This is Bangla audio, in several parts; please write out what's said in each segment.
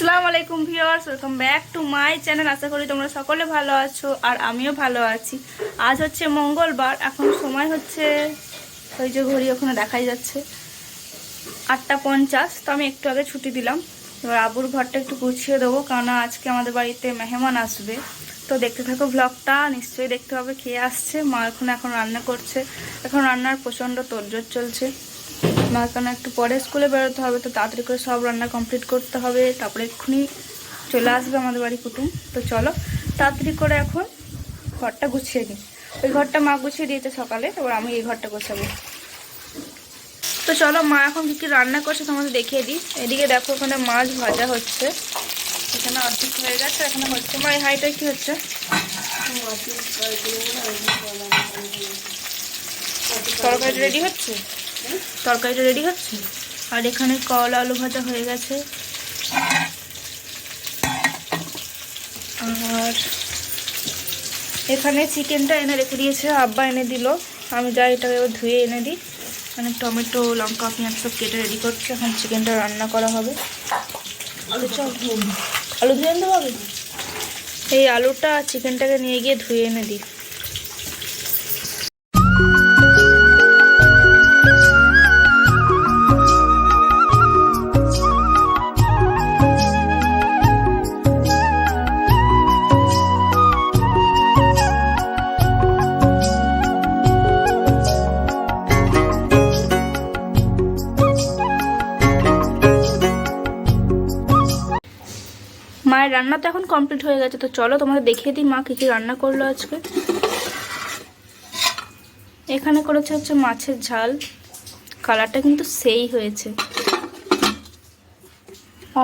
আসসালামু আলাইকুম viewers, welcome back to my channel. আশা করি তোমরা সকলে ভালো আছো আর আমিও ভালো আছি। আজ হচ্ছে মঙ্গলবার, এখন সময় হচ্ছে, ওই যে ঘড়ি ওখানে দেখাই যাচ্ছে, আটটা পঞ্চাশ। তো আমি একটু আগে ছুটি দিলাম, এবার আবুর ঘরটা একটু গুছিয়ে দেবো কারণ আজকে আমাদের বাড়িতে মেহমান আসবে। তো দেখতে থাকো ব্লগটা নিশ্চয়ই দেখতে হবে খেয়ে আসছে। মা এখন এখন রান্না করছে। এখন রান্নার প্রচণ্ড তোড়জোড় চলছে। মা কেন একটু পরে স্কুলে বেরোতে হবে, তো তাড়াতাড়ি করে সব রান্না কমপ্লিট করতে হবে, তারপরে এক্ষুনি চলে আসবে আমাদের বাড়ি কুটুম। তো চলো, তাড়াতাড়ি করে এখন ঘরটা গুছিয়ে নিই। ওই ঘরটা মা গুছিয়ে দিয়েছে সকালে, এবার আমি এই ঘরটা গোছাবো। তো চলো, মা এখন কী রান্না করছে তোমাদের দেখিয়ে দিই। এদিকে দেখো, ওখানে মাছ ভাজা হচ্ছে। এখানে অর্ধেক হয়ে গেছে, এখানে হচ্ছে মা, এই হাইটাই কি হচ্ছে? তরকারি রেডি হচ্ছে? তরকারিটা রেডি হচ্ছে? আর এখানে কল আলু ভাজা হয়ে গেছে। আর এখানে চিকেনটা এনে রেখে দিয়েছে আব্বা এনে দিল। আমি যাই এটাকে ধুয়ে এনে দিই। মানে টমেটো লঙ্কা পেঁয়াজ সব কেটে রেডি করছে। এখন চিকেনটা রান্না করা হবে। আলু আলু ধুয়ে আনতে হবে এই আলুটা চিকেনটাকে নিয়ে গিয়ে ধুয়ে এনে দিই। মায়ের রান্না তো এখন কমপ্লিট হয়ে গেছে, তো চলো তোমাকে দেখিয়ে দিই মা কী কী রান্না করল আজকে। এখানে করেছে হচ্ছে মাছের ঝাল কালারটা কিন্তু সেই হয়েছে।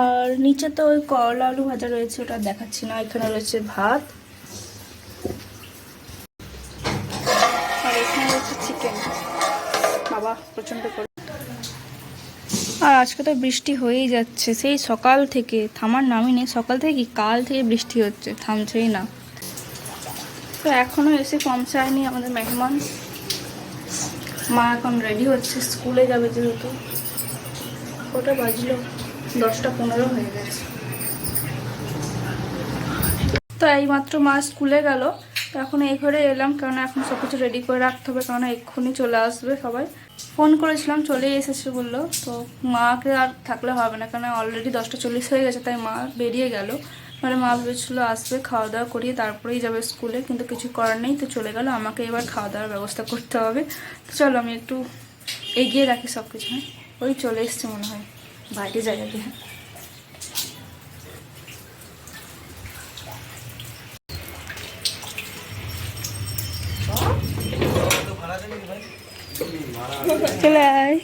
আর নিচে তো ওই করলা আলু ভাজা রয়েছে, ওটা দেখাচ্ছি না, এখানে রয়েছে ভাত। আর আজকে তো বৃষ্টি হয়েই যাচ্ছে। সেই সকাল থেকে, থামার নামই নেই, সকাল থেকে কি কাল থেকে বৃষ্টি হচ্ছে? থামছেই না। তো এখনও এসে পৌঁছায়নি আমাদের মেহমান। মা এখন রেডি হচ্ছে, স্কুলে যাবে যেহেতু। ওটা বাজলো? দশটা পনেরো হয়ে গেছে। তো এইমাত্র মা স্কুলে গেল। তো এখন এই ঘরে এলাম, কারণ এখন সব কিছু রেডি করে রাখতে হবে কারণ এক্ষুনি চলে আসবে সবাই। ফোন করেছিলাম, চলেই এসেছে বলল। তো মাকে আর থাকলে হবে না কারণ অলরেডি দশটা চল্লিশ হয়ে গেছে, তাই মা বেরিয়ে গেল। মানে মা ভেবেছিলো আসবে, খাওয়া দাওয়া করিয়ে তারপরেই যাবে স্কুলে, কিন্তু কিছু করার নেই, তো চলে গেল। আমাকে এবার খাওয়া দাওয়ার ব্যবস্থা করতে হবে। তো চলো, আমি একটু এগিয়ে রাখি সব কিছু হ্যাঁ? ওই চলে এসছে মনে হয়, বাইরে যাই আগে হ্যাঁ চলে আয়।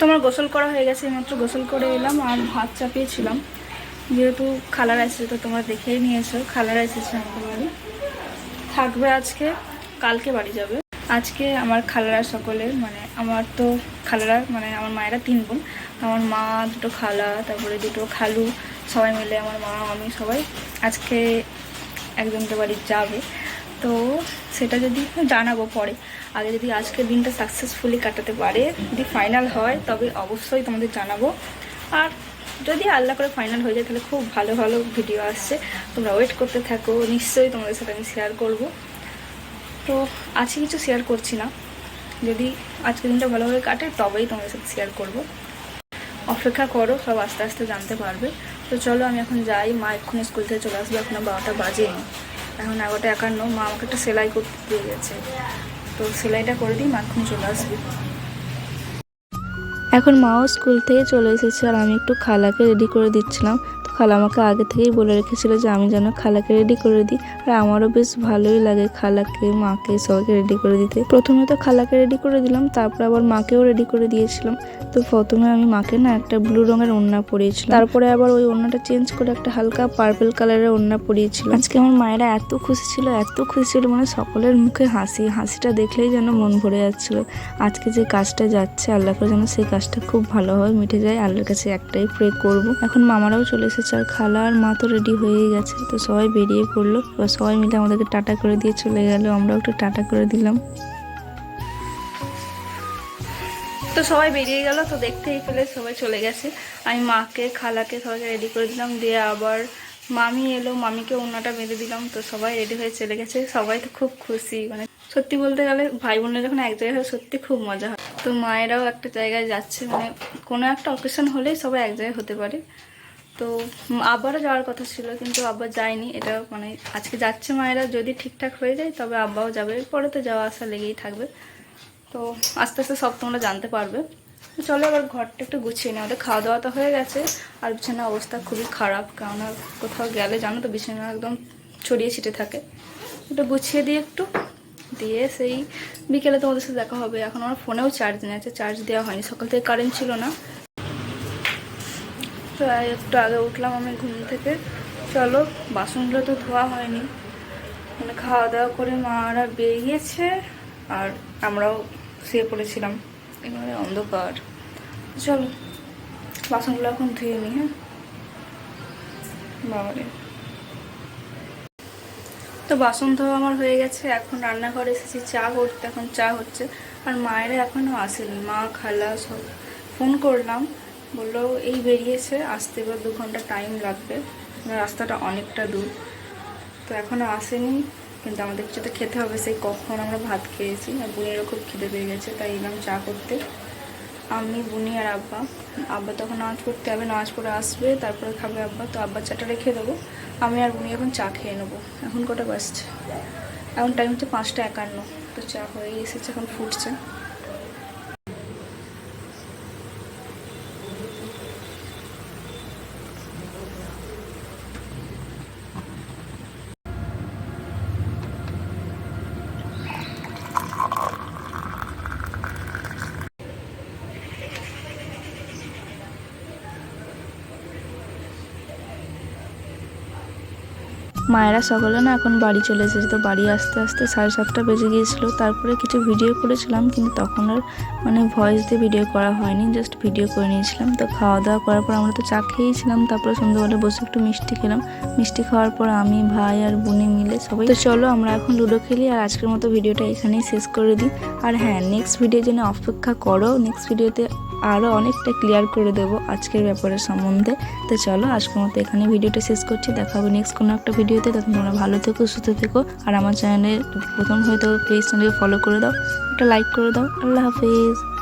তোমার গোসল করা হয়ে গেছে মাত্র গোসল করে এলাম আর ভাত চাপিয়েছিলাম। যেহেতু খালার এসেছে তো তোমরা দেখেই নিয়েছো খালার এসেছে বাড়ি। থাকবে আজকে, কালকে বাড়ি যাবে। আজকে আমার খালারা সকলে মানে আমার তো খালারা মানে আমার মায়েরা তিন বোন। আমার মা দুটো খালা, তারপরে দুটো খালু, সবাই মিলে আমার মা, আমি সবাই আজকে একজনকে বাড়ি যাবে। তো সেটা যদি জানাব পরে। আগে যদি আজকের দিনটা সাকসেসফুলি কাটাতে পারে, যদি ফাইনাল হয়, তবে অবশ্যই তোমাদের জানাব। আর যদি আল্লাহ করে ফাইনাল হয়ে যায়, তাহলে খুব ভালো ভালো ভিডিও আসছে। তোমরা ওয়েট করতে থাকো, নিশ্চয়ই তোমাদের সাথে আমি শেয়ার করব। তো আজকে কিছু শেয়ার করছি না। যদি আজকের দিনটা ভালোভাবে কাটে, তবেই তোমাদের সাথে শেয়ার করব। অপেক্ষা করো, সব আস্তে আস্তে জানতে পারবে। তো চলো, আমি এখন যাই। মা এক্ষুনি স্কুল থেকে চলে আসবে এখনও বারোটা বাজেনি। এখন এগারোটা একান্ন। মা আমাকে একটা সেলাই করতে দিয়ে গেছে। তো সেলাইটা করে দিই, মা এক্ষুনি চলে আসবে। এখন মাও স্কুল থেকে চলে এসেছে আর আমি একটু খালাকে রেডি করে দিচ্ছিলাম। খালা আমাকে আগে থেকেই বলে রেখেছিল যে আমি যেন খালাকে রেডি করে দিই। আর আমারও বেশ ভালোই লাগে খালাকে, মাকে, সবাইকে রেডি করে দিতে। প্রথমে তো খালাকে রেডি করে দিলাম, তারপর আবার মাকেও রেডি করে দিয়েছিলাম। তো প্রথমে আমি মাকে না একটা ব্লু রঙের ওড়না পরিয়েছিলাম। তারপরে আবার ওই ওড়নাটা চেঞ্জ করে একটা হালকা পার্পল কালারের ওড়না পরিয়েছিলাম। আজকে আমার মায়েরা এত খুশি ছিল, এত খুশি ছিল মানে সকলের মুখে হাসি, হাসিটা দেখলেই যেন মন ভরে যাচ্ছিল। আজকে যে কাজটা যাচ্ছে, আল্লাহ করে যেন সেই কাজটা খুব ভালোভাবে মিটে যায়। আল্লাহর কাছে একটাই প্রে করব। এখন মামারাও চলে এসেছে। আর খালা আর মা তো রেডি হয়েই গেছে, তো সবাই বেরিয়ে পড়ল। এবার সবাই মিলে আমাদেরকে টাটা করে দিয়ে চলে গেলো, আমরাও একটু টাটা করে দিলাম। তো সবাই বেরিয়ে গেল, তো দেখতেই পেলে সবাই চলে গেছে। আমি মাকে, খালাকে সবাইকে রেডি করে দিলাম, দিয়ে আবার মামি এলো, মামিকে ওনাটা বেঁধে দিলাম, তো সবাই রেডি হয়ে চলে গেছে। সবাই তো খুব খুশি মানে সত্যি বলতে গেলে ভাই বোনের যখন এক জায়গায় হয়, সত্যি খুব মজা হয়। তো মায়েরাও একটা জায়গায় যাচ্ছে মানে কোনো একটা অকেশন হলেই সবাই এক জায়গায় হতে পারে। তো আব্বারও যাওয়ার কথা ছিল, কিন্তু আব্বা যায়নি এটা মানে আজকে যাচ্ছে মায়েরা, যদি ঠিকঠাক হয়ে যায় তবে আব্বাও যাবে। পরে তো যাওয়া আসা লেগেই থাকবে। তো আস্তে আস্তে সব তোমরা জানতে পারবে। চলো এবার ঘরটা একটু গুছিয়ে নিই। আমাদের খাওয়া দাওয়া তো হয়ে গেছে। আর বিছানার অবস্থা খুবই খারাপ। কেননা কোথাও গেলে জানো তো, বিছানা একদম ছড়িয়ে ছিটে থাকে। একটু গুছিয়ে দিই একটু। দিয়ে সেই বিকেলে তোমাদের সাথে দেখা হবে। এখন আমার ফোনেও চার্জ নেই, আছে। চার্জ দেওয়া হয়নি। সকাল থেকে কারেন্ট ছিল না। তো একটু আগে উঠলাম আমি ঘুম থেকে। চলো, বাসনগুলো তো ধোয়া হয়নি। মানে খাওয়া দাওয়া করে মারা বেরিয়েছে আর আমরাও শুয়ে পড়েছিলাম। এবারে অন্ধকার। চলো, বাসনগুলো এখন ধুয়ে নিই হ্যাঁ? বাবারে। তো বাসন ধোয়া আমার হয়ে গেছে, এখন রান্নাঘরে এসেছি, চা করতে, এখন চা হচ্ছে। আর মায়েরা এখনও আসেনি, মা, খালা সব। ফোন করলাম বলল এই বেরিয়েছে, আসতে এবার দু ঘণ্টা টাইম লাগবে। রাস্তাটা অনেকটা দূর। তো এখনও আসেনি, কিন্তু আমাদের কিছু তো খেতে হবে। সেই কখন আমরা ভাত খেয়েছি, আর বুনিরও খুব খিদে পেয়ে গেছে, তাই এলাম চা করতে। আমি, বুনি আর আব্বা। আব্বা তখন নামাজ পড়তে হবে নামাজ পড়ে আসবে, তারপরে খাবে আব্বা। তো আব্বার চাটা রেখে দেবো। আমি আর বুনি এখন চা খেয়ে নেব। এখন কটা বাজছে? এখন টাইম হচ্ছে পাঁচটা একান্ন। তো চা হয়ে এসেছে, এখন ফুটছে। মায়েরা সকলে না এখন বাড়ি চলে এসেছে, তো বাড়ি আসতে আসতে সাড়ে সাতটা বেজে গিয়েছিল। তারপরে কিছু ভিডিও করেছিলাম, কিন্তু তখন আর মানে ভয়েস দিয়ে ভিডিও করা হয়নি জাস্ট ভিডিও করে নিয়েছিলাম। তো খাওয়া দাওয়া করার পর আমরা তো চা খেয়েছিলাম, তারপরে সন্ধ্যাবেলা বসে একটু মিষ্টি খেলাম। মিষ্টি খাওয়ার পর আমি, ভাই আর বোনে মিলে সবাই তো চলো আমরা এখন লুডো খেলি, আর আজকের মতো ভিডিওটা এখানেই শেষ করে দিই। আর হ্যাঁ নেক্সট ভিডিওর জন্য অপেক্ষা করো নেক্সট ভিডিওতে আরও অনেকটা ক্লিয়ার করে দেব আজকের ব্যাপারের সম্বন্ধে। তো চলো, আজকের মতো এখানে ভিডিওটা শেষ করছি। দেখা হবে নেক্সট কোনো একটা ভিডিওতে। তখন তোমরা ভালো থেকো, সুস্থ থেকো। আর আমার চ্যানেলে প্রথম হয়তো প্লিজ চ্যানেলকে ফলো করে দাও। একটা লাইক করে দাও। আল্লাহ হাফিজ।